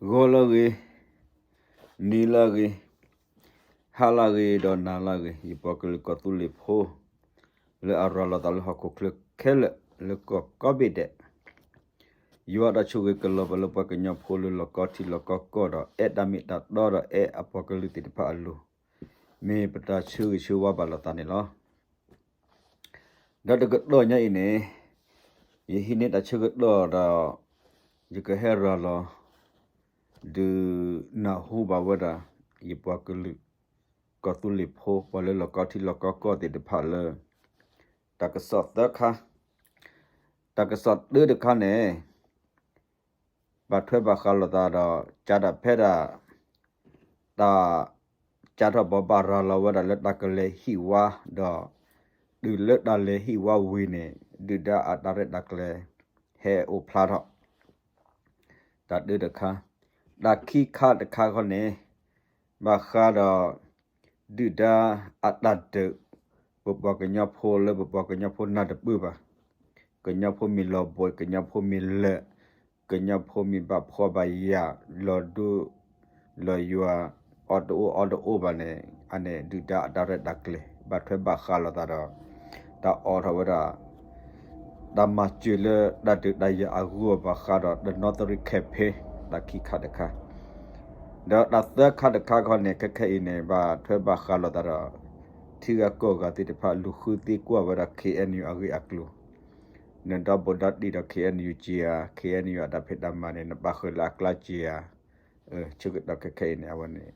golage nilage halage do nalage ipokle kotule pho le arala dal hakko kle khele le ko kobide yuada chuge kelo balo paknya pho le lo koti lo kokko do edami da do do e apokalipti pa alu me pata chu chu wa balo tani lo ဒါတကတော့ညိနေယဟိနေတချကတော့ဒါဒီကဟဲရ လာဒီနာဟူဘဝဒယပကလူကတူလီဖိုပလလကတိလကကတိတဖလတကဆော့တခါတကဆော့ဒឺဒခါနေဘာထွဲဘာခါလတာတော့ဂျာဒဖဲတာတာဂျာဒဘဘာရလာဝဒလက်တကလေဟီဝါတော့ du le da le hi wa wi ne du da a da re da kle he o pla tho da de de kha da ki kha de kha kho ne ba kha da du da a da de bo bo ka nya pho le bo bo ka nya pho na de bu ba ka nya pho mi lo boy ka nya pho mi le ka nya pho mi ba pho ba ya lo du lo yua auto auto over ne ane du da da re da kle ba thwe ba kha la da da တာအော်ထဝဒဒါမချူလဒတ်ဒိုင်ယာဂူဘခါဒဒနောတရိခေဖေ ဒါခိခဒခါဒါဒတ်ခါဒခါခေါနေခခဲနေဘာထွဲဘခါလဒရာတီကကောကတိတဖလူခုတိကွာဝရ KNU အဂိအကလူနန္ဒဘဒတ်ဒီဒ KNU ချီယာ KNU အဒဖေဒမနေနဘခလာကလာချီယာအဲချုကဒခခဲနေအဝနေ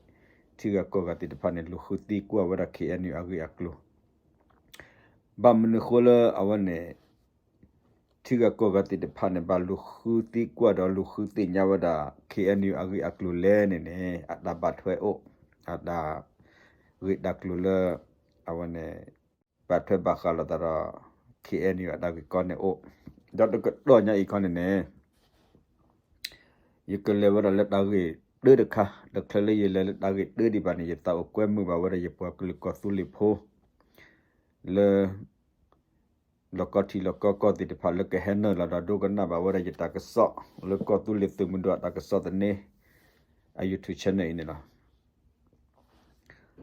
တီကကောကတိတဖနေလူခုတိကွာဝရ KNU အဂိအကလူဘာမနခိုလအဝနေ တိကကောကတိတဖာနေဘာလူခုတိကွာတော့လူခုတိညဝဒ KNU အဂိအကလူလဲနေနေအတာဘတ်ထွဲအိုအတာဝိဒကလူလအဝနေဘတ်ထွဲဘခလာတရ KNU အတာကကောနေအိုတော့တော့ညอีกคนနေယကလေဝရလက်တာကြီးဒឺဒခါဒခလေရလက်တာကြီးဒឺဒီပါနေရတာကွဲမှုပါဝရရပွားကလကောသူလီဖိုလေ လကတိလကကတိတဖလကဟနလာဒဒုကနာဘဝရယတကဆော့လကတုလတုမဒတကဆော့တနေအယုထချနေနေလား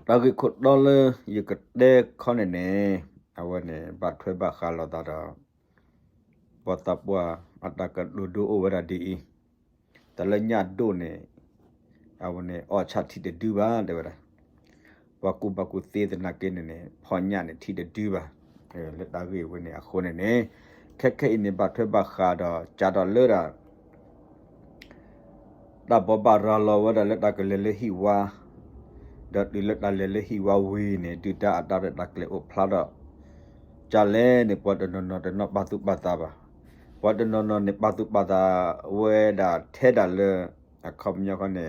တာဂိခုဒေါ်လယကတဲ့ခနနေအဝနေဘတ်ထွဲဘခါလာတာပတပွားအတကဒုဒုဩဝရဒီတလညဒုနေအဝနေအောချတိတဒူပါတဲ့ဝရဝကုဘကုသေးတဲ့နာကင်းနေဖော်ညနေထိတဒူပါအဲ လက်တာကြီးဝင်နေအခုနေနေခက်ခဲနေဘထွဲဘခါတော့ဂျာတော့လေရာဒါဘဘရာလောဝဒလက်တာကလေလေဟီဝါဒတ်ဒီလက်တာလေလေဟီဝါဝီနေတူတာအတာရက်တာကလေအိုဖလာတော့ဂျာလဲနေပေါ်တော့နော်တော့ဘတုပတာပါပေါ်တော့နော်နေဘတုပတာဝဲတာထဲတာလေအခမညကနေ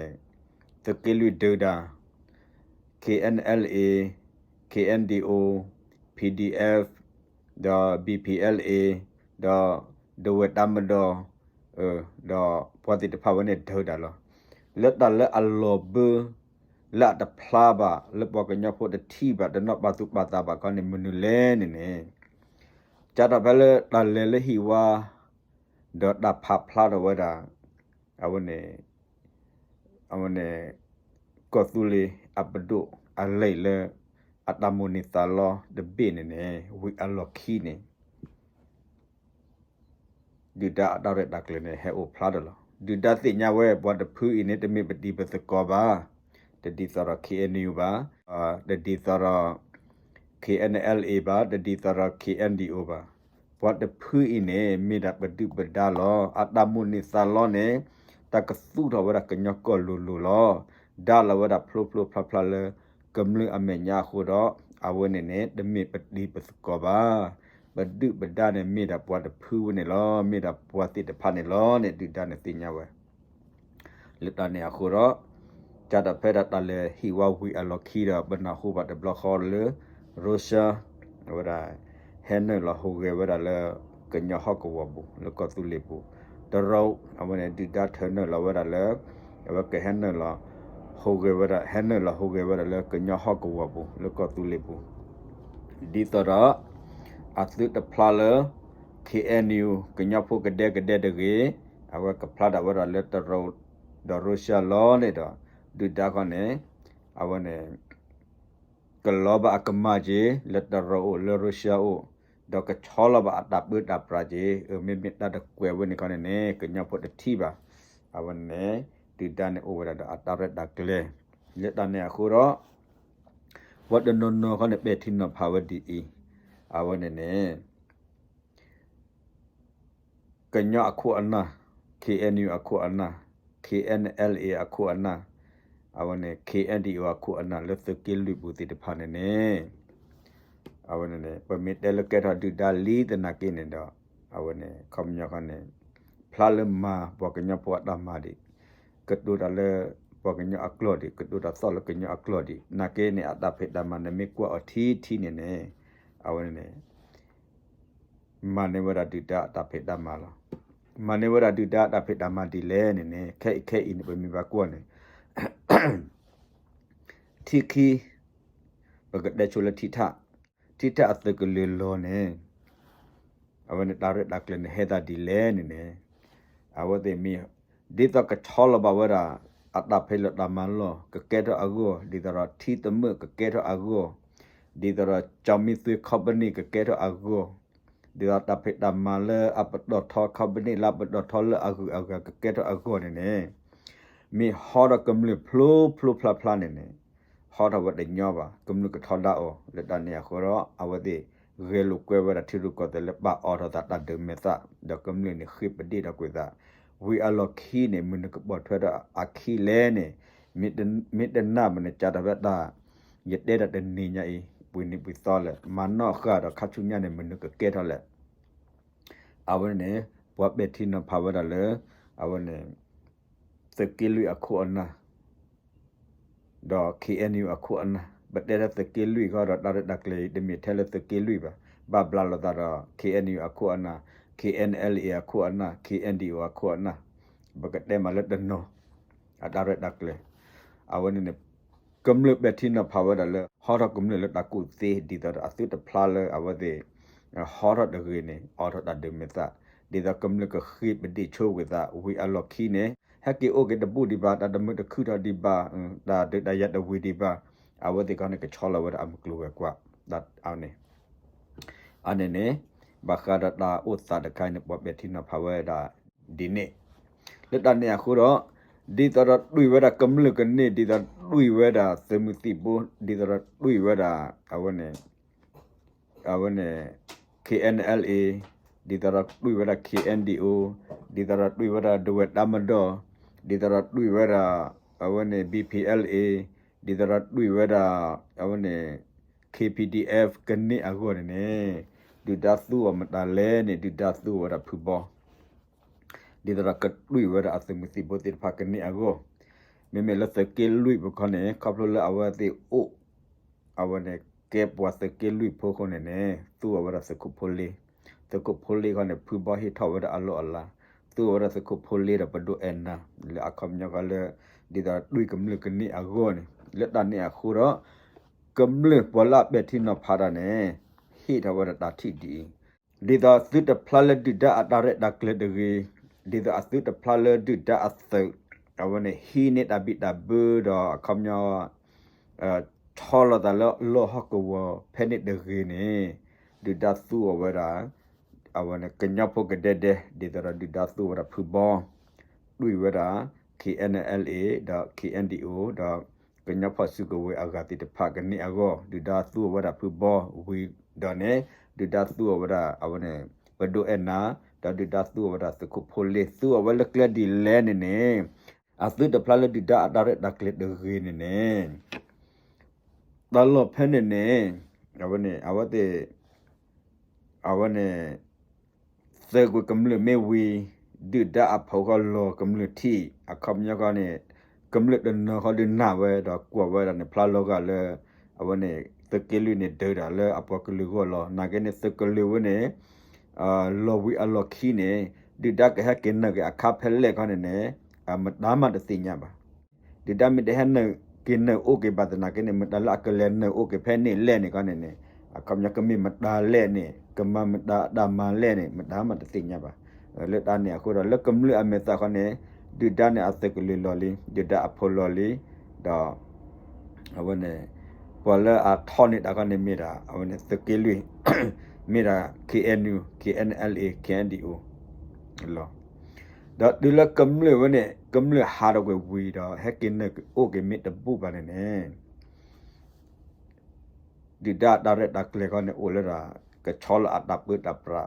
တကလူဒေတာ KNLA KNDO PDF the BPLA the ဒဝတမဒအဲဒပဝတိတဖဝနေထောဒါလလတ်တလအလောဘလတ်တဖလာဘလပကညဖို့တတိဘဒနပတုပတာဘကနေမနူလဲနေနေကြတာဘလတလဲလဟီဝါဒဒဖဖလာဒဝဒအဝနေအဝနေကောသူလီအပဒုအလေးလဲ အတမုန်တလောဒဘေနေနေဝီအလော်ခီနေဒီဒါဒါရက်ဒါကလနေဟဲအိုဖလာဒလောဒီဒါတိညာဝဲဘဝတဖူးအင်းတမေပတိပသကောပါတဒီသရ KNU ပါအာတဒီသရ KNLA ပါတဒီသရ KNDO ပါဘဝတဖူးအင်းနေမိဒါပတိပဒါလောအတမုန်သလောနေတကသုတော်ဝရကညကောလူလူလောဒါလဝဒဖလိုဖလိုဖလာဖလာလေ ကမ္လအမေညာခုတော့အဝနေနေဒမေပတိပစကောပါဘဒုဘဒနဲ့မေတာပွားတဖူးနေလောမေတာပွားတိတဖာနေလောနဲ့ဒုဒနဲ့တင်ညာဝဲလက်တနေအခုတော့ကြတာဖဲတာတလေဟီဝဝီအလော်ခီရဘနာခုဘတ်ဘလခေါ်လေရုရှားဝရဟဲနလဟိုဂေဝရလေကညဟကဝဘူလကတူလေဘူတရောအမနေဒုဒထနလဝရလေဝကဟဲနလောဟိုကေဝရဟဲနလာ ဟိုကေဝရလကညာဟကဝဘူလကတူလေဘူဒီတရာအသစ်တဖလာလ KNU ကညာဖို့ကတဲ့ကတဲ့တကေအဝကဖလာဒဝရလက်တရောဒေါ်ရုရှားလောနေတော့ဒူတာခေါနေအဝနေကလောဘအကမကြီးလက် တရောလရုရှားအိုဒေါ်ကချောလဘအတပ်ဘတ်ပရာကြီးအမေမြတ်တကွယ်ဝနေခေါနေနေကညဖို့တတိပါအဝနေဒူတာနေအိုဝရဒအတာရက်ဒကလေလက်တနေအခုတော့ဝတ်ဒနနောခေါနေပေတင်နဖာဝဒီအီအဝနေနေကညအခုအနာ KNU အခုအနာ KNLA အခုအနာအဝနေ KNDO အခုအနာလက်သကီလူဘူးတိတဖာနေနေအဝနေပမီတယ်လကက်ဒူဒါလီတနာကိနေတော့အဝနေခမညခနေဖလာလမာဘောကညပွားဒမာဒီ ကဒူဒါလေဘောကညအကလောဒီကဒူဒါဆောလကညအကလောဒီနာကေနေအတာဖေဒမနမေကွာအထီထီနေနေအဝနေမနေဝရဒူဒါအတာဖေဒမလားမနေဝရဒူတာတာဖိတမတီလဲနေနေခဲခဲအင်းပမီပါကောနေတီခီဘဂဒချူလတီတာတီတာအတကလေလောနေအဝနေတာရဒါကလနေဟေတာဒီလဲနေနေအဝတဲ့မီ ဒီတော့ကချောလဘဝရာအတာဖိလတာမန်လောကကဲတော့အကူဒီတော့တီတမကကဲတော့အကူဒီတော့ချမီသွေခဘနီကကဲတော့အကူဒီတော့တပ်ဖိတမလဲအပဒထောခဘနီလပဒထောလအကူအကကဲတော့အကူနေနေမီဟောရကမလဖလိုဖလိုဖလာဖလာနေနေဟောရဝတ်ညောပါကမလကထောဒါအောလက်တနေခေါ်တော့အဝတိရေလုကွဲဝရထီရုကောတယ်လပအော်ရတာတဒမေတာဒကမလနေခိပဒီဒကွေ တာဝီအလော်ခီနေမနကဘောထွဲတာအခီလဲနေမစ်မစ်ဒနာမနချတာဘတာယတဲ့တဲ့နေညာဤပွေနေပွေတော်လဲမနော့ခါတော့ခချုညနေမနကကဲတော့လဲအဝနေဘဝပဲတီနဖာဝရလဲအဝနေစကိလူအခုအနာတော့ KNU အခု အနာဘတ်တဲ့စကိလူကတော့ဒါဒကလေဒမီထဲလစကိလူပါဘဘလာလတာ KNU အခုအနာ KNLA အခုအနာ KNDO အခုအနာဘကတဲ့မလဒနောအဒါရဒကလေအဝနေကမ္လဘတိနဖာဝဒလဟောရကမ္လလတကုသေးဒီတော့အသုတဖလာလအဝ ဒေဟောရဒဂေနေအော်ရဒဒမေတာဒီတော့ကမ္လကခိဘဒီချိုဝေတာဝီအလော်ခီနေဟက်ကီအိုကေတပုဒီပါတဒမတခုတဒီပါဒါဒဒယတဝီဒီပါအဝဒေကနကချောလဝဒအမကလူကွာဒတ်အောနေအနေနဲ့ဘခရတာဥသဒခိုင်နပဘတိနဖာဝဒဒီနေလက်တနေခုတော့ဒီတရတွေ့ဝရကမ္လကနေဒီတတွေ့ဝရသမတိပိုဒီတရတွေ့ဝရအဝနေအဝနေ KNLA ဒီတရတွေ့ဝရ KNDO ဒီတရတွေ့ဝရဒဝတမဒောဒီတရတွေ့ဝရအဝနေ BPLA ဒီတရတွေ့ဝရအဝနေ KPDF ကနေအကောနေ ဒီဒသုဝမတလဲနေဒီဒသုဝရဖူဘောဒီဒရကတွေ့ဝရအသမစီဘောတိဖကနေအကောမေမေလသကေလွိဘခနေကပလလအဝတိအိုအဝနေကေပွားသကေလွိဖိုခနေနေသူဝရစကုဖိုလီတကုဖိုလီခနေဖူဘောဟိထဝရအလောအလာသူဝရစကုဖိုလီရပဒုအန်နာလေအခမ်ညကလေဒီဒတွေ့ကမလကနေအကောနေလက်တနေအခုတော့ကမလပလဘက်တိနဖာရနေ ဟိထဝရတာတိဒီဒီသာသစ်တဖလဒိဒအတာရဒကလဒဂေဒီသာသစ်တဖလဒိဒအသအဝနေဟီနေတဘိတဘူဒခမညာအထောလတလလောဟကဝဖဲနေဒဂေနေဒီဒသုဝရအဝနေကညပုကတဲ့တဲ့ဒီသာဒီဒသုဝရဖူဘောတွေ့ဝရ KNLA ဒါ KNDO ဒါကညဖစုကဝေအဂတိတဖကနေအကောဒီဒါသုဝရဖူဘောဝီ ဒနေဒီဒါသုဝရအဝနေဘဒိုအနာဒါဒီဒါသုဝရစကုဖိုလေသုဝလကလဒီလဲနေနေအသုတဖလာလဒီဒါဒါရဒကလက်ဒဂေနေနေဒါလောဖဲနေနေအဝနေအဝတေအဝနေသေကွကမလမေဝီဒီဒါအဖောကလောကမလတီအခမ်ညကနေကမလဒနခဒနာဝဲတော့ကွာဝဲတော့ဖလာလောကလဲအဝနေ တကလူနေဒေတာလဲအပကလူကိုလောနာကနေတကလူဝနေအာလောဝီအလောခီနေဒီဒကဟကင်နကအခဖဲလဲခနဲ့နေအမဒါမတသိညာပါဒီဒမတဟန်နကိနโอเคပါတနာကနေမတလာကလဲနโอเคဖဲနေလဲနေခနဲ့နေအခမညကမိမတာလဲနေကမမတာဒါမလဲနေမဒါမတသိညာပါလက်တနေအခုတော့လက်ကမလအမေတာခနဲ့ ဒီဒါနဲ့အသက်ကလေးလော်လေးဒီဒါအဖိုလော်လေးတော့အဝနဲ့ ပေါ်လာအထောနေတကနေမိတာအဝနဲ့သက်ကလေးမိတာ KNU KNLA KNDO လောဒါဒီလကမ်လေဝနဲ့ကမ်လေဟာတော့ဝီတော့ဟက်ကင်းနဲ့โอเคမိတပူပါနဲ့ဒီဒါဒါရက်ဒါကလေကနေအိုလာကချောလအတပ်ပတပ်ပရာ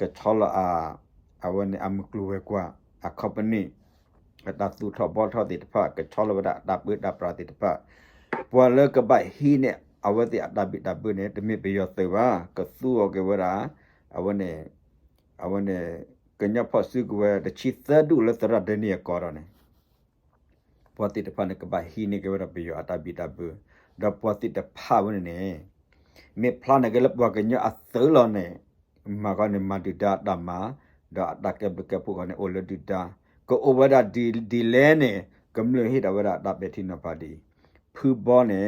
ကချောလအာအဝနဲ့အမကလူဝဲကွာအကပနီကတသူထဘောထတိတဖကချောလဝဒတပ်ပတပ်ပရာတိတဖ ပွာလကပိုက်ဟီနဲ့အဝတိအတပ်ပတပ်ပနဲ့တမိပယောသေပါကသူောကေဝရာအဝနဲ့အဝနဲ့ကညဖဆုကဝဲတချီသဒုလတရဒနီကောရနေပွာတိတဖနဲ့ကပိုက်ဟီနဲ့ကေဝရာပယောအတပ်ပတပ်ပဒပွာတိတဖဝနေမေဖလာနဂလပဝကညအသလောနေမကနေမတိတာတမဒါတကဘကပုကနေအိုလဒီတာကိုအိုဝဒဒီဒီလဲနေကမလဟိတဝဒတာပေတိနပါဒီ ဖူဘောနေ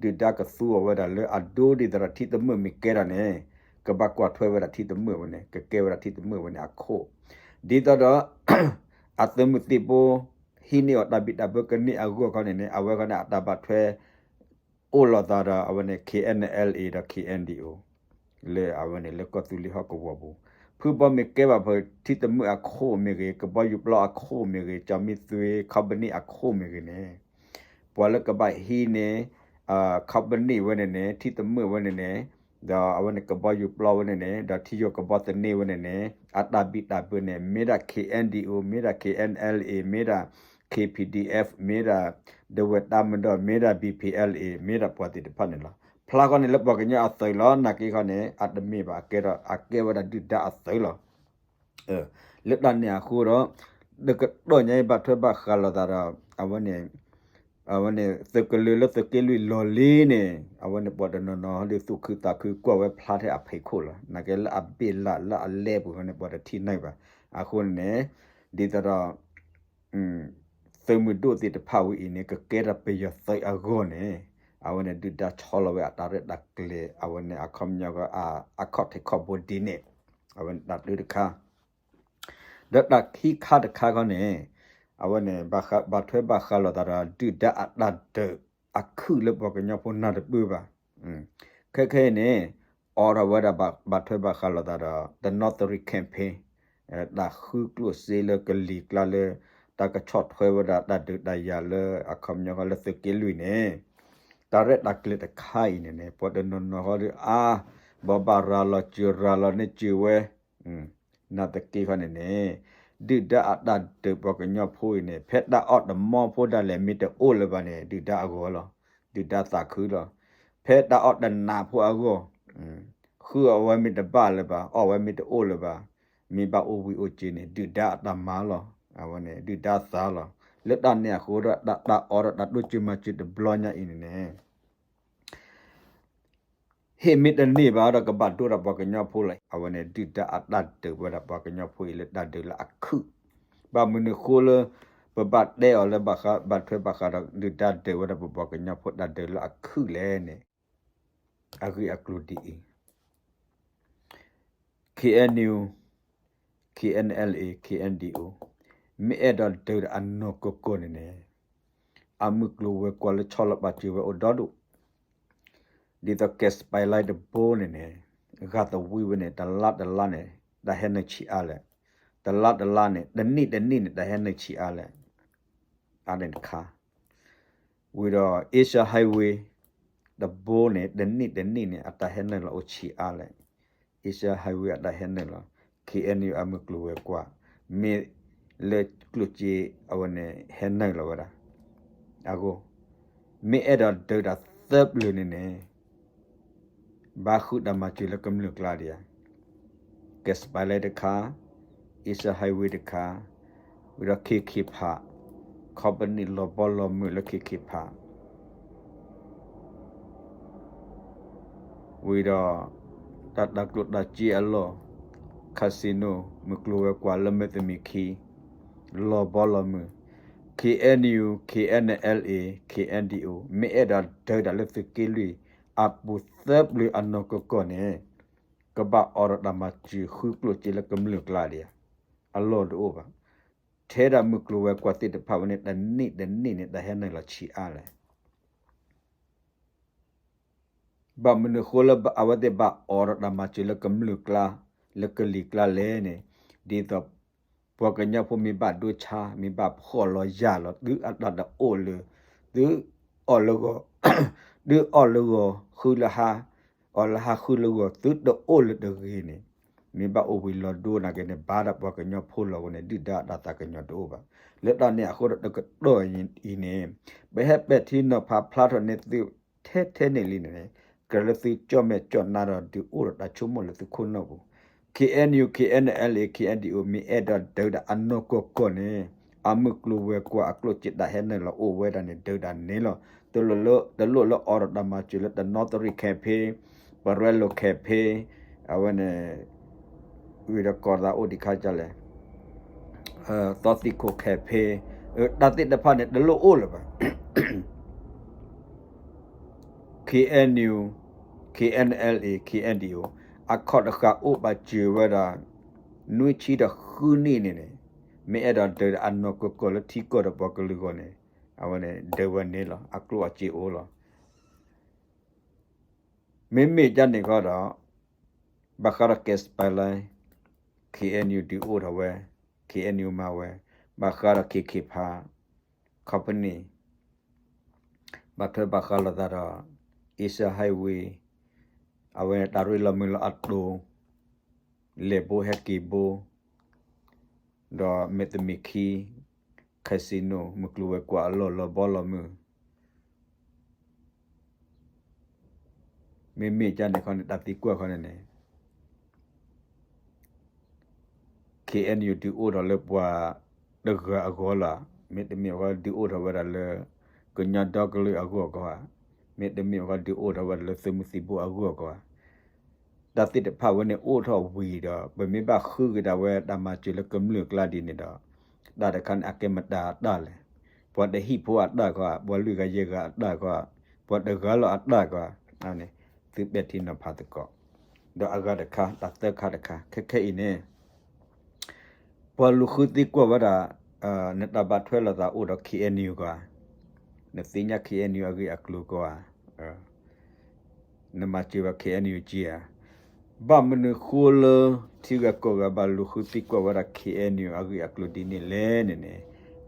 ဒီတာကသူဝဒလေအဒိုဒီဒရတိတမမီကဲရနေကဘကွာထွဲဝဒတိတမဝနေကကဲဝဒတိတမဝနေအခုဒီတော့အသမတိပိုဟိနေအတပိတဘကနိအဂုကနေနေအဝကနာအတဘထွဲအိုလာတာရာအဝနေ KNLA ဒါ KNDO လေအဝနေလေကတူလီဟကဝဘူဖူပမေကေဘဘတိတမှုအခခိုမေကေကဘယုပလာအခခိုမေကေချမီသွေခဘနီအခခိုမေကေနေ ပွာလကဘဟီနေအာခဘနီဝနေနေတိတမှုဝနေနေဒါအဝနေကဘယုပလာဝနေနေဒါတိယောကဘတနေဝနေနေအတာဘီတာပနေမေဒါ KNDO မေဒါ KNLA မေဒါ KPDF မေဒါဒဝတမဒမေဒါ BPLA မေဒါပွာတိတဖတ်နေလားဖလာကနေလပကညာအသိလောနကိခနဲ့အတမေပါကဲတော့အကဲဝဒဒိဒအသိလောအဲလက်တန်ညာခုတော့ဒကတော့ညိဘတ်ထွဘခါလာတာအဝနေ အဝနေသကလေးလသကလေးလော်လေးနေအဝနေပေါ်ဒနော်နော်ဒီသူခတာခကွာဝဲဖလာတဲ့အဖေခိုလာနကဲလအပိလာလာအလဲဘူးနဲ့ပေါ်တဲ့ထိနိုင်ပါအခုနေဒီတော့อืมသေမှုတို့တိတဖဝီနေကကဲရပေရသိအဂောနေအဝနဲ့ဒူတာချောလဝဲတာရက်ဒကလေအဝနဲ့အခမ်ညကအာအခတ်ခဘဒီနေ အဝနေဘခဘထွဲဘခလာတာတူဒအတတအခုလဘကညဖုန်နာတပူပါခက်ခဲနေအော်ရဝဒဘဘထွဲဘခလာတာ the notary campaign ဒါခုကလုစေလကလီကလာလေတကချော့ထွဲဝဒတတူဒရလအခမညကလစကေလူနေတရက်တကလက်တခိုင်နေနေပေါ်တနနော်ဟောအာဘဘာရာလချူရာလနေချူဝဲနာတကေခနေနေ ဒိဒအတတေပကညဖိုးနေဖက်တာအော့ဒမောဖိုးတာလေမီတအိုလဘနေဒိဒအကောလောဒိဒသခူလောဖက်တာအော့ဒနာဖိုးအကောခူအဝဲမီတပလဘအော့ဝဲမီတအိုလဘမိဘအိုဝီအိုချင်းနေဒိဒအတမာလောအဝနေဒိဒသာလောလက်တနေခိုးရတတအော်ရတတို့ချမချစ်ဘလောညာအင်းနေ ဟေမစ်တနေပါတော့ကပတ်တို့ရပကညဖိုးလိုက်အဝနေဒိတာအတတ်တေဝရပကညဖိုးလက်တတ်တယ်လအခုဘာမနခိုလပပတ်တဲ့အော်လဘခဘတ်ထွေဘခရဒိတာတေဝရပပကညဖိုးတတ်တယ်လအခုလဲနေအခုအကလူဒီ KNU KNLA KNDO မေအဒတေအန်နိုကိုကိုနေနေအမှုကလိုဝဲကွာလချောလပါချီဝဲအဒဒု ဒီတကက်စပိုင်လိုက်ဒဘိုနေနေဂတ်တဝီဝနေတလတ်တလနေဒဟဲနေချီအားလေတလတ်တလနေဒနိဒနိဒဟဲနေချီအားလေအား den ခါဝီတော့ Asia Highway ဒဘိုနေဒနိဒနိနေအတဟဲနေလောချီအားလေ Asia Highway အတဟဲနေလော KNU အမှုကလိုဝဲကွာမေလေကလုချီအဝနေဟဲနိုင်လောရာအကိုမေအဲ့တော့ဒေတာသပ်လူနေနေ บาคุดามาจุลกำเลือกลาเดียเกสไปเลยดคาอิสไฮวีเดคารักขิขีพาขอบนิลบอลมือรักขิขีพาวิรอตัดดักลุดดัจีอัลโลคาสิโนมือกลัวกว่าละเมตมิคีลอบอลมือ KNU KNLA KNDO เมื่อ็ดเดอร์ดัลเลฟกิลีอับบุ သပ်လီအနကကောနေကဘာအော်ဒမချီခုကလိုချီလကမလကလာလီအလောဒိုဘာထဲတာမကလိုဝဲကွာတိတဖာဝနဲ့တနိတနိနဲ့တဟဲနိုင်လာချီအားလေဘာမနခိုလဘအဝတဲ့ဘာအော်ဒမချီလကမလုကလာလကလီကလာလဲနေဒီတော့ပဝကညဖမီဘတ်ဒူချာမီဘတ်ခေါ်လောရလောဒီအတဒအိုလေဒီအော်လောကို ဒီအော်လောကိုခူလာဟာအော်လာဟာခူလောကိုသူဒအိုလေဒဂီနေမီဘအိုဝီလောဒိုနာကနေဘာဒပဝကညဖိုလောကိုနေဒီဒါဒတာကညဒိုဘာလက်တနဲ့အခုတော့တော့ရင်ဒီနေဘယ်ဟက်ပက်တီနောဖာဖလာထနေသူထဲထဲနေလီနေကရလစီကြော့မဲ့ကြော့နာတော့ဒီအိုရတာချုံမလို့သူခုနောဘူး KNU KNLA KNDO mi eda dauda anno ko ko ne amuk lu we ko aklo chit da hen lo o we da ne dauda ne lo to lo lo da lo lo or da ma chu lo da notary campaign barrello campaign awane we da ko da o di kha ja le uh totiko campaign da ti da pha ne da lo o lo ba KNU KNLA KNDO အခတ်အခါဥပချေဝရနွေချီတခုနေနေနေမေအဲ့တော့တဲ့အန်နောကကလတီကောတော့ပကလူကောနေ အဝနဲ့ဒေဝနေလောအကလောအချီအိုလောမေမေ ကြနေကတော့ဘခရကက်စပလိုင် KNU ဒီအိုတော့ဝဲ KNU မှာဝဲဘခရ KK ဖာ company ဘထဘခလာဒါ Asia Highway အဝဲတာရီလမလအတိုလေဘိုဟက်ကီဘိုဒေါ်မက်တမီခီကစီနိုမကလူဝဲကွာလောလောဘောလမမေမေကြတဲ့ခေါင်းတပ်တီကွာခေါင်းနေ KNU ဒီအိုတော်လေပွားဒဂအဂောလာမေတမီဝါဒီအိုတော်ဝရလေကညာတော့ကလေးအဂောကွာမေတမီဝါဒီအိုတော်ဝလေစမှုစီဘူအဂူကွာဒါတိတဖဝနေအိုထောဝီတော့ဘမေဘခူကဒါ ဝဲတမချီလကမလကလာဒီနေတော့ဒါတကန်အကေမတာဒါလေဘောတဟိဘောအဒါကွာဘောလူကရေကအဒါကွာဘောတကလောအဒါကွာနာနေသူဘက်တီနဖတ်ကောတော့အဂဒခါတတ်ခါတခါခက်ခဲအင်းနေဘောလူခုတိကွာဝဒါအာနတဘထွဲလာတာအိုတော့ KNU ကွာနသိညာ KNU အကြီးအကလူကွာနမချီဝ KNU ကြီးอ่ะ ဘာမနခိုလတီကကောကဘာလူခုတိကောဝရ KNU အဂိအကလူဒီနေလဲနေနေ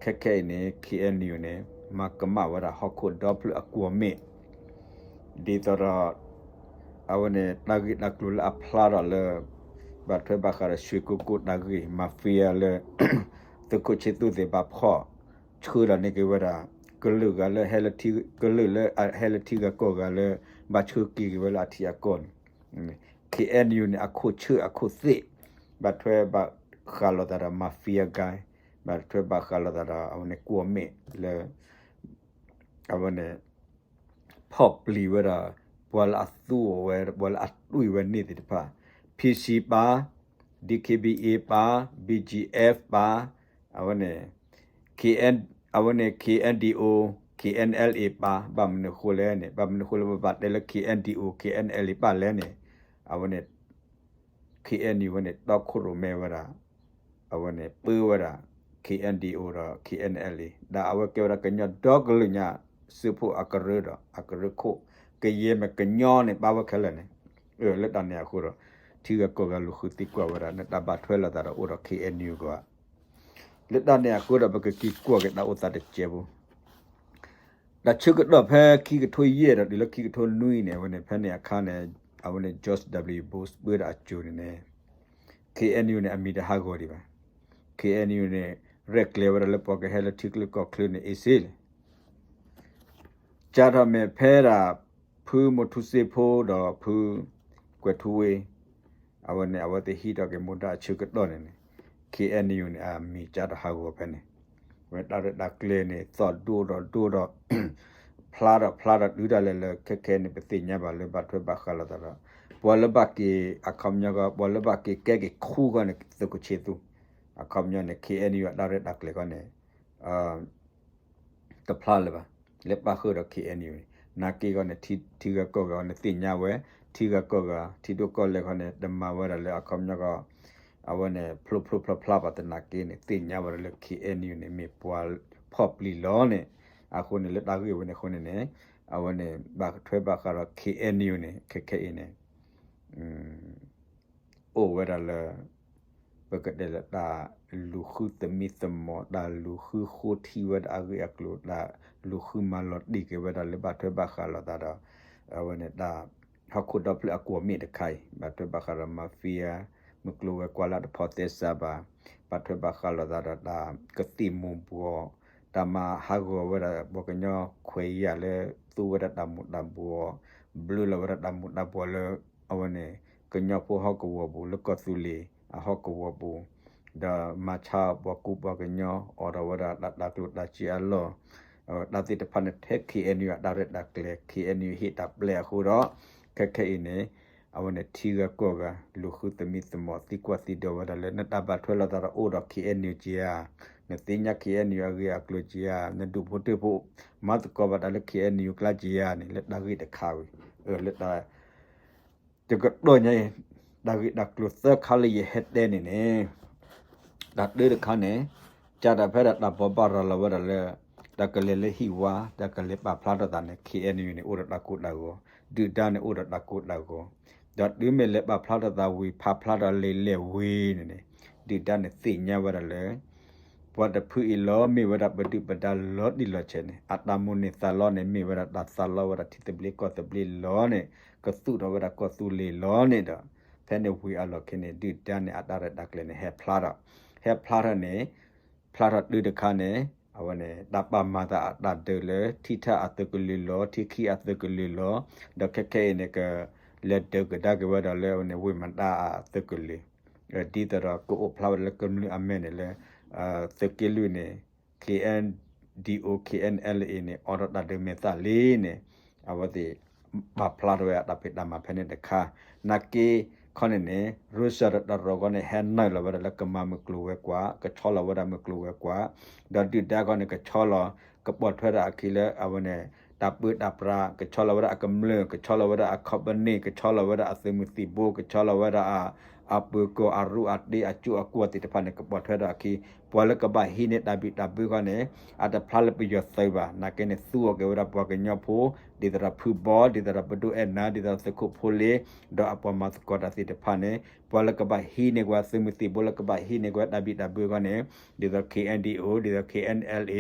ခက်ခဲနေ KNU နေမကမဝရဟခုဒပလအကူမေဒီတော်အဝနေနဂိနကလူအဖလာရလေဘာထွေဘာခရရွှေကုကုနဂိမာဖီယာလေတကုချီတူဒေဘဖောချူရနေကဝရကလူကလေဟဲလတီကလူလေဟဲလတီကကောကလေဘာချူကီဝလာတီအကွန် KNU နဲ့အခုချွအခုသိဘတ်ထွဲဘခါလောဒရာမာဖီယာဂိုင်ဘတ်ထွဲဘခါလောဒရာအဝနေကိုမေလေအဝနေဖော့ပလီဝရာဘဝလအသူဝဲဘဝလအတူဝဲနေတိတပါ PC ပါ DKBA ပါ BGF ပါအဝနေ KN အဝနေ KNDO KNLA ပါဘာမနခိုလဲနေဘာမနခိုလဲဘာတဲလ KNDO KNLA ပါလဲနေအဝ နဲ့ KNU ဝနဲ့တော့ခုရမဲဝရာအဝနဲ့ပူဝရာ KNDO ရာ KNL ဒါအဝကေဝရကညဒေါဂလညာစုဖို့အကရဒအကရခုကရေမကညောနဲ့ပါဝခလနဲ့အဲလက်တန်နေအခုတော့တီကကောကလူခုတိကွာဝရာနဲ့တဘထွဲလာတာတော့ KNU ကလက်တန်နေအခုတော့ဘကကီကွာကတာဥတာတဲ့ကျေဘူးဒါချကတော့ဖဲခီကထွေးရဲတော့ဒီလခီကထွေးနွိနေဝင်ဖဲနေအခါနဲ့ အဝနဲ့ George W Bush ပွေတာကျိုးနေ KNU နဲ့အမီတဟာကိုဒီပါ KNU နဲ့ Red Clever လပေါ်ကဟဲလတိကလကောကလနေအစီလဂျာရမေဖဲရာဖူးမထုစေဖိုးတော့ဖူးကွထူဝေအဝနဲ့အဝတိဟီတော့ကမွန်တာချုကတော့နေ KNU နဲ့အမီဂျာတဟာကိုဖဲနေဝဲတာတာကလနေသော့ဒူတော့ဒူတော့ ဖလာရဖလာရဒူဒလည်းလခက်ခဲနေပတိညာပါလေဘတ်ထွဲဘခလာတာဘောလဘကေအခမ်ညာကဘောလဘကေကဲကေခူကနေသကချေသူအခမ်ညာနေ KNU ရဒါရဒကလေကနေအာတဖလာလေပါလက်ပါခရ KNU နာကေကနေတီတီကကောကနေတိညာဝဲတီကကောကတီတို့ကောလေကနေဓမ္မဝရလေအခမ်ညာကအဝနဲ့ဖလုဖလုဖလဖလာပါတနာကင်းနေတင်ညာဝရလ KNU နေမေပွာဖော့ပလီလောနေ အခုနေလက်တာကြီးဝင်ခုနေနေအဝနဲ့ဘာထွဲဘာခါရ KNU နေခက်ခဲနေอืมအိုဝရလပကတဲ့တာလူခုတမီသမောဒါလူခုခိုတီဝဒအဂိအကလုဒါလူခုမလော့ဒီကေဝဒလေဘာထွဲဘာခါလာတာအဝနဲ့ဒါဟခုဒပလအကူမီတခိုင်ဘာထွဲဘာခါရမာဖီယာမကလိုဝကွာလာတဖော်တက်ဆာဘာဘာထွဲဘာခါလာတာဒါကတိမုံဘော တမဟာဂောဝရဘောကညောခွေရလေသူဝရတမှုတဘောဘလူလဝရတမှုတဘောလေအဝနဲ့ကညောဖိုဟကဝဘူးလကသူလီအဟကဝဘူးဒါမချာဘကုဘကညောအော်ရဝရတတကလုတချီအလောဒါတိတဖန်တက် KNU ဒါရက်ဒါကလေ KNU ဟစ်တပ်လေခုတော့ခက်ခဲနေအဝနဲ့တီကကောကလူခုတမီတမောတိကွာတိတော်ဝဒါလည်းနတဘထွဲလာတာအိုတော့ KNU ကြီး ယာနတိညာ KNU ရရကလိုကြီးယာနဒုဖို့တေဖို့မတ်ကောဘဒါလည်း KNU ကလာကြီးယာနေလက်ဒါကြီးတခါဝီအဲလက်ဒါတကတော့ညဒါကြီးဒါကလိုသခါလီဟက်တဲ့နေနေဒါတွေတခါနေကြတာဖက်တာပေါ်ပါရလာဝဒါလည်းတကလေလေဟီဝါတကလေပါဖလာတာနေ KNU နေဥရတာကုတာကိုဒူတာနေဥရတာကုတာကိုဒတ်ဒီမဲလေ ပါဖလာတာဝီဖာဖလာတာလေလေဝီနေနေဒီတာနေသိညာဝရလေဘောတဖူအီလောမေဝရပတိပဒါလောဒီလောချေနေအတမုန်နေသလောနေမေဝရတာသလောဝရတိတပလီကောတပလီလောနေကသုတော်ဝရကောသုလေလောနေတော့ဖဲနေဝီအလောခနေဒီတာနေအတာရတကလေနေဟဲဖလာတာဟဲဖလာရနေဖလာရဒုဒခနေအဝနေတပမာတာတတ်တယ်လေထိထအတကလီလောထိခိအတကလီလောဒကခဲနေကလက်တကဒါကဝဒါလေနေဝိမတာအတကလီဒီတရကိုဖလာလကမလီအမဲနေလေ အာတကလူနေ KN DOKNLA နေအော်ဒတာဒေမတာလေးနေအဝတိဘာဖလာရတာပိတမဖနေတခါနကေခொနနေရုရှာဒရရောကနေဟန်နိုလဝရလကမမကလူဝဲကွာကချောလဝရမကလူဝဲကွာဒတိဒါကနေကချောလကပတ်ထွဲတာခိလေအဝနေ ตาปืดตาปรากระชอลวระกำเลือกระชอลวระคอบเนกระชอลวระซึมติโบกระชอลวระอาปืโกอารุอัดดีอาจูอกัวติตพันในกบฏเทดาคีปวลกบะฮีเนตาบิตาบือกันเนอาตพลาลปิยศวะนักเนสัวเกวรับวกญอโพดิตระพืบอดิตระบดูเอนาดิตระสกุโพเลดออปมาสกอดาติตพันเนปวลกบะฮีเนกวาซึมติโบลกบะฮีเนกวาดาบิตาบือกันเนดิตระ KNDO ดิตระ KNLA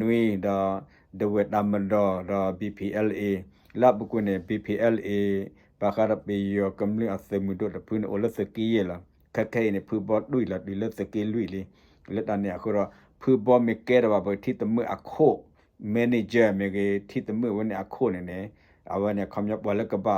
နွေဒါဒဝက်ဒမန်ဒဒါ BPLA လဘကုနေ BPLA ပါခရပေယောကမလအသမှုဒတဖုန်အိုလစကီယလာခက်ခဲနေဖူဘောဒွိလာဒီလစကီလွိလီလက်တနေအခုတော့ဖူဘောမကဲရပါဘတိတမအခုမန်နေဂျာမေကေတိတမဝနေအခုနေနေအဝနေခမယဘလကပ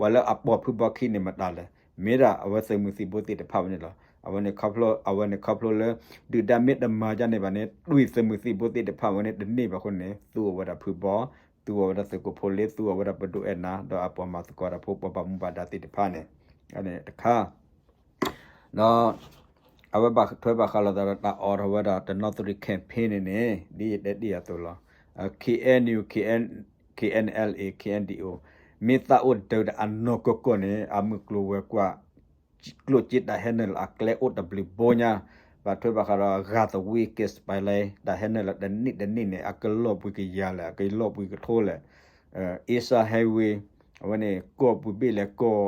ဘလအပေါ်ဖူဘောခိနေမတလဲမေရာအဝစမှုစီဘိုတိတဖာနေလား အဝနေခပလအဝနေခပလလေဒီဒမစ်ဒမာကြနေပါနဲ့တွေစမှုစီဘိုတိတဖာဝနေဒနေပါခွနေသူ့ဝဒဖူဘောသူဝရစကိုဖိုလေသူဝရပဒုအနာတော့အပေါ်မှာစကောရဖို့ပပမဘာဒတိတဖာနေအဲ့တခါနော်အဝဘထွဲဘခလာဒတာအော်ဝရတာနော်တရီကမ်ပိန်းနေဒီတဲ့ဒီရတော့လား KNU KN KNLA KNDO မေတာအိုဒဒအနောကကိုနေအမကလိုဝဲကွာ ကလိုချစ်ဒါဟဲနယ်အကလေအိုဒဘလဘောညာဘာထွေးဘာခရာဂါတဝီကစ်ပိုင်လေဒါဟဲနယ်ဒနိဒနိနေအကလောပွေကရလာကလောပွေကထိုးလေအဲအီဆာဟိုင်ဝေးအဝနေကောပွေဘီလေကော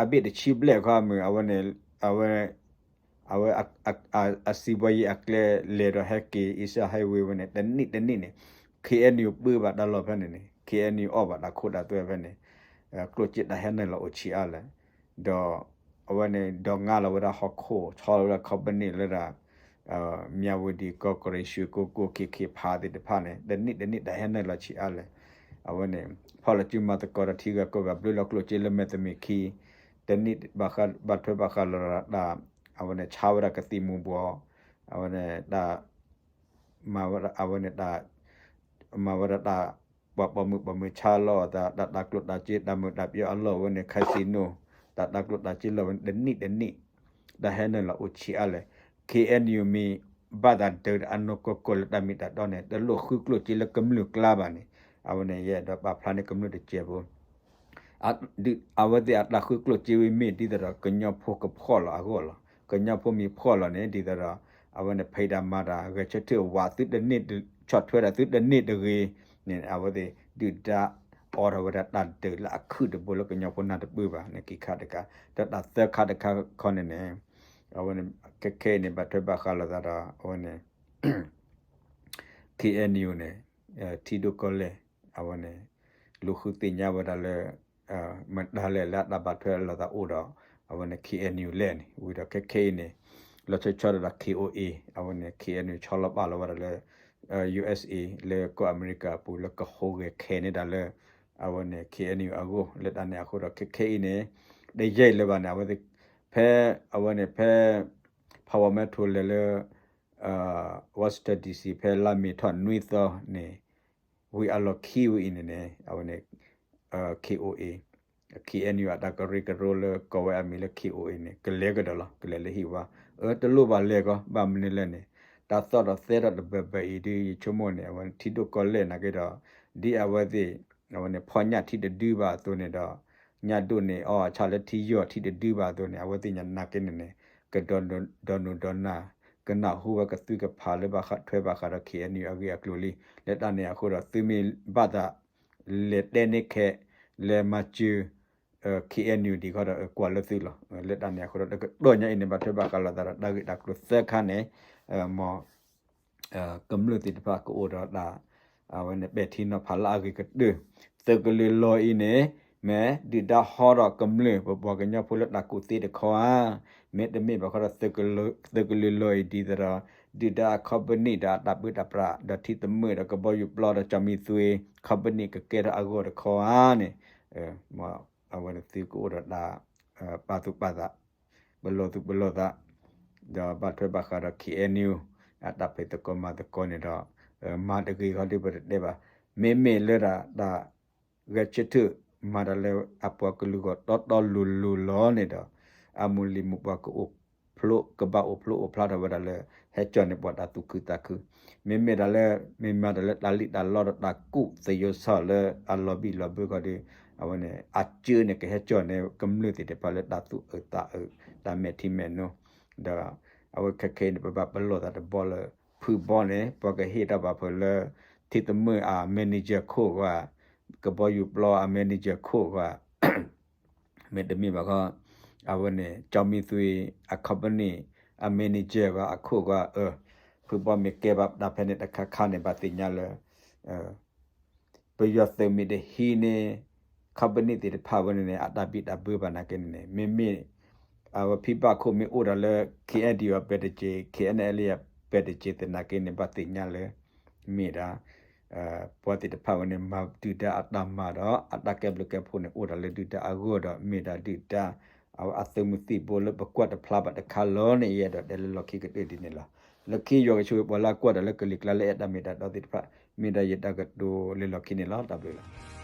အဘိဒချိဘလေခါမအဝနေအဝအဝအစီဘယအကလေလေရဟကေအီဆာဟိုင်ဝေးဝနေဒနိဒနိနေ KNU ပွေဘာဒါလောဖနေနေ KNU အော်ဘာဒါခိုဒါတွဲဖနေအဲကလိုချစ်ဒါဟဲနယ်လောအချီအားလေဒေါ် အဝနေဒေါငါလဝရဟခိုချောလခဘနီလရာအာမြဝဒီကော်ပိုရေးရှ်ကိုကိုကေကေဖာဒီတဖာနေဒနိဒနိဒဟန်နလချီအလဲအဝနေဖော်လချူမတ်ကောရတီကကောကဘလလကလိုချေလမက်မီခီဒနိဘခဘတ်ဘခလရာဒါအဝနေချာဝရကတိမူဘောအဝနေဒါမဝရအဝနေဒါမဝရဒါဘဘမှုဘမှုချာလောဒါဒါကလုဒါချေဒါမှုဒါပြောအလောဝနေခစီနို တာတကလတာချီလဝဒနိဒနိဒါဟဲနလာဥချီအလေ KNU မီဘာဒတ်ဒေအနကိုကိုလတမီတာတော့နေတလို့ခုကလို့ချီလကမလူကလာပါနေအဝနေရဲ့တော့ပါဖလာနေကမလူတကျေဘော a di awade atla khu klo chiwi mi di da ka nya pho ka pho la go la ka nya pho mi pho la ne di da awane phaida ma da ga che te wa tu de nit chot thwe da tu de nit de ge ne awade di da order wa da de la khu de bo lo ka nya pho na de bu ba ne ki kha de ka da da the kha de kha khone ne awane ke ke ne ba thwe ba kha la da awane KNU နဲ့တီဒိုကောလေအဝနဲ့လူခုတင်ညာဝဒါလေအမဒါလေလာတာဘတ်ဖဲလာတာအိုတော့အဝနဲ့ KNU လဲနေဝီတော့ KK နေလောချချရတာ KOA အဝနဲ့ KNU ချောလပါလောဝဒါလေ USA လေကိုအမေရိကပူလကဟိုဂေခဲနေတာလေ အဝနဲ့ KNU အကိုလက်တနေအခုတော့ KK နေဒေဂျေလေဘာနာဝဒဖဲအဝနဲ့ဖဲ power metal လေလေ uh wasta dc pe la mi thon nui tho ne we are lo ki we in ne awne uh koa knu ata ka ri ka role ko wa mi le koa ne ke le ga la ke le le hi wa e to lo ba le ko ba mi ne le ne ta tho da the da be be i di chomo ne wan ti do ko le na ke da di awade awne phonya ti de du ba to ne da nya do ne o cha le ti yo ti de du ba to ne awade nya na ke ne ne ke don don don don na ကနဟူဝကတုကဖာလေဘခထွဲဘခရခေအနီအဂိယကလိုလီလက်တနေအခုတော့သူမီဘဒလက်တဲ့နေခဲလေမချူ KNU ဒီကတော့ကွာလက်သီလလက်တနေအခုတော့တော့ညာနေဘထွဲဘခလာတာဒါကဒါကသက်ခနဲ့မောကမ္လူတိတပါကိုတော့ဒါ အဝနေဘက်တီနဖလာဂိကဒသကလီလောအင်းနေမဲဒီဒါဟောရကမ္လူဘဘကညာဖုလက်ဒါကုတိတခွာမေတ္တမေဘခရသကလသကလလောဒီဒရာဒီဒါခဘနီဒါတပုတပရာဒတိတမေရကဘယပလာဒချမီသွေခဘနီကကေရအဂောရခေါအာနေအဲမအဝနတိကိုရဒါပါတုပါဒဘလောတုဘလောဒါဒါဘတ်ဘခရခီအန်ယူအတပေတကမတကောနေတော့ မာတကေခတိပတဲ့ပါမေမေလရာဒါဂချတုမာရလေအပကလူကိုတော်တော်လူလူလောနေတော့ amuli mupa ko o plo ka ba o plo o pla da ba da le he chon ne bota tu ku ta ku me me da le me ma da le da li da lo da ku se yo sa le a lo bi lo bu ko de a wa ne a chu ne ke he chon ne kam lu ti de pa le da tu e ta e da me ti me no da a wa ka ke ne ba ba lo da da bo le phu bo ne pa ka he da ba pho le ti te mu a manager ko wa ka bo yu blo a manager ko wa me de mi ba ka အဝနေကြောင်မီသွေအခပနေအမနီဂျာကအခုကအဲဖူပမေကေဘပ်ဒါဖနေတခခနေပါတိညာလေအဲပယတ်သမီဒဟီနေခပနေတိဖာဝနေအတာပိတာဘေဘနာကနေမေမေအဝဖိပခုမေအိုရလေ KND ရပက်တချေ KNL ရ ပက်တချေတနာကနေပါတိညာလေမေတာအဲပေါ်တိတဖာဝနေမတူတာအတမတော့အတကက်ဘလကဖုန်အိုရလေတူတာအဂိုတော့မေတာတူတာအအသမှုတိဘောလပကွတ်တဖလာဘတခါလောနေရတော့တယ်လခိကတေဒီနေလားလခိယောကချွေဘောလာကွတ်တယ်လကလိကလာလေအတမီတာတော့တိဖာမိဒါယတကတူလေလခိနေလားတဘလေလား